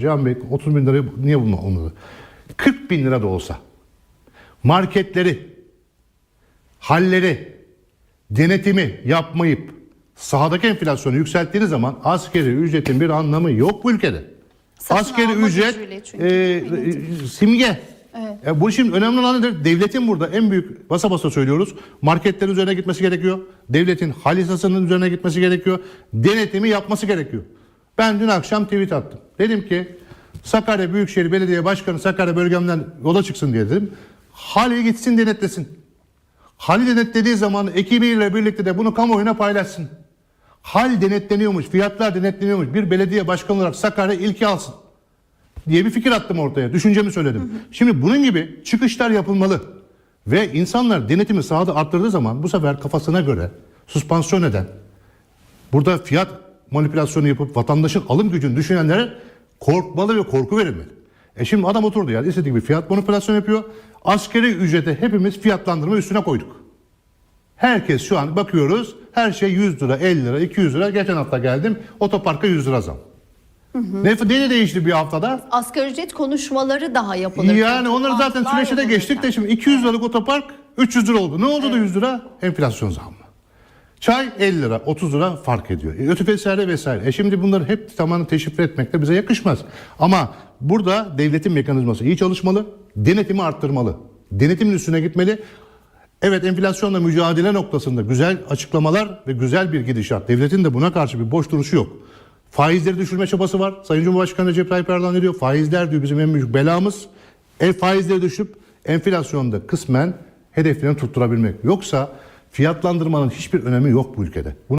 Cihan Bey 30 bin lirayı niye bulma onu? 40 bin lira da olsa marketleri, halleri, denetimi yapmayıp sahadaki enflasyonu yükselttiğiniz zaman askeri ücretin bir anlamı yok bu ülkede. Satın askeri ücret çünkü, e, değil mi? e, simge. Bu işin önemli olan nedir? Devletin burada en büyük basa basa söylüyoruz. Marketlerin üzerine gitmesi gerekiyor. Devletin halisasının üzerine gitmesi gerekiyor. Denetimi yapması gerekiyor. Ben dün akşam tweet attım. Dedim ki Sakarya Büyükşehir Belediye Başkanı Sakarya bölgemden yola çıksın diye dedim. Hali gitsin denetlesin. Hal denetlediği zaman ekibiyle birlikte de bunu kamuoyuna paylaşsın. Hal denetleniyormuş, fiyatlar denetleniyormuş. Bir belediye başkanı olarak Sakarya ilki alsın diye bir fikir attım ortaya. Düşüncemi söyledim. Şimdi bunun gibi çıkışlar yapılmalı. Ve insanlar denetimi sahada arttırdığı zaman bu sefer kafasına göre süspansiyon eden, burada fiyat manipülasyonu yapıp vatandaşın alım gücünü düşünenlere korkmalı ve korku verilmeli. E şimdi adam oturdu yani istediği gibi fiyat manipülasyonu yapıyor. Askeri ücrete hepimiz fiyatlandırma üstüne koyduk. Herkes şu an bakıyoruz her şey 100 lira, 50 lira, 200 lira. Geçen hafta geldim otoparka 100 lira zam. Ne, ne değişti bir haftada? Asgari ücret konuşmaları daha yapılır. Yani onları zaten süreçte de geçtik de yani. şimdi 200 liralık otopark 300 lira oldu. Ne oldu da 100 lira? Enflasyon zammı. Çay 50 lira, 30 lira fark ediyor. E, ötü vesaire vesaire. E şimdi bunları hep tamamen teşifre etmek de bize yakışmaz. Ama burada devletin mekanizması iyi çalışmalı, denetimi arttırmalı. Denetimin üstüne gitmeli. Evet enflasyonla mücadele noktasında güzel açıklamalar ve güzel bir gidişat. Devletin de buna karşı bir boş duruşu yok. Faizleri düşürme çabası var. Sayın Cumhurbaşkanı Recep Tayyip Erdoğan diyor? Faizler diyor bizim en büyük belamız. Ev faizleri düşüp enflasyonda kısmen hedeflerini tutturabilmek. Yoksa fiyatlandırmanın hiçbir önemi yok bu ülkede. Bunu